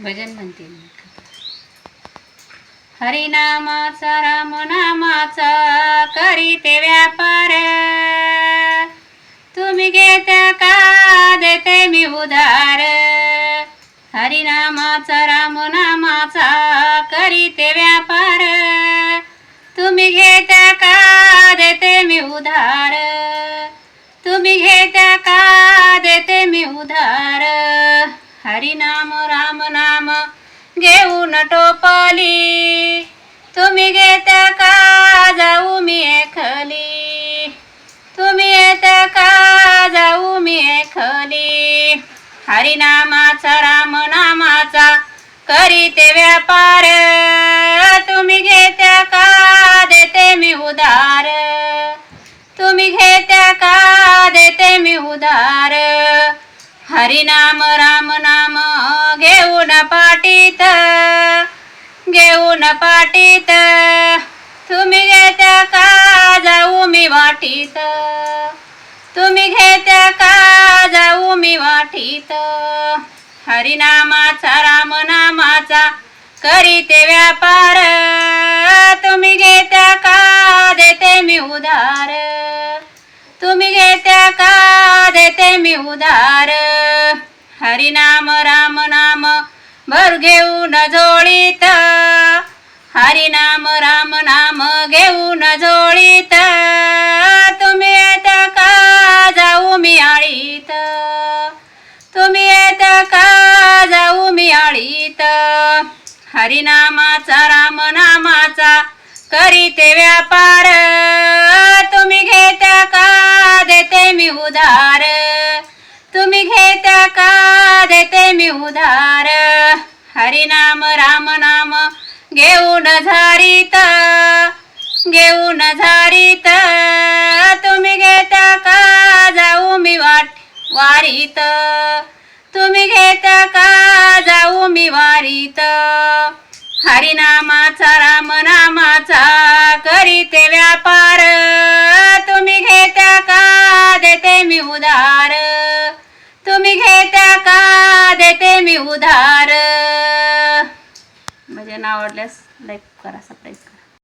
भजन म्हणते हरिनामाचा हरिनामाचा रामनामाचा करीते व्यापार. तुम्ही घेत्या का देते मी उधार. हरिनामाचा रामनामाचा करीते व्यापार. तुम्ही घेत्या का देते मी उधार. तुम्ही घेत्या का देते मी उधार. हरिनाम राम नाम घेऊन टोपली. तुम्ही घेत्या का? जाऊ मी एकली तुम्ही येता का? जाऊ मी एकली हरिनामाचा राम नामाचा करीते व्यापार. तुम्ही घेत्या का? देते मी उदार तुम्ही घेत्या का? देते मी उदार हरिनाम राम नाम घेऊन पाटीत घेऊन पाटीत. तुम्ही घेत्या का? जाऊ मी वाटीत. तुम्ही घेत्या का? जाऊ मी वाटीत. हरिनामाचा राम नामाचा करीते व्यापार. तुम्ही घेत्या का? देते मी उधार. तुम्ही घेत्या का देते मी उदार हरिनाम राम नाम भर घेऊन जोडीत. हरिनाम राम नाम घेऊन जोळीत तुम्ही येत्या का जाऊ मी आळीत. तुम्ही येत्या का जाऊ मी आळीत. हरिनामाचा राम नामाचा करीते व्यापार. उधार तुम्ही घेत्या का? देते मी उधार. हरिनाम राम नाम घेऊन झारीत. घेऊन झारीत. तुम्ही घेता का? जाऊ मी वाट वारीत. तुम्ही घेता का? जाऊ मी वारीत. हरिनामाचा राम नामाचा करीते व्यापार. मी उधार. तुम्ही घेत्या का? देते मी उधार. म्हणजे आवडल्यास लाईक करा सबस्क्राईब करा.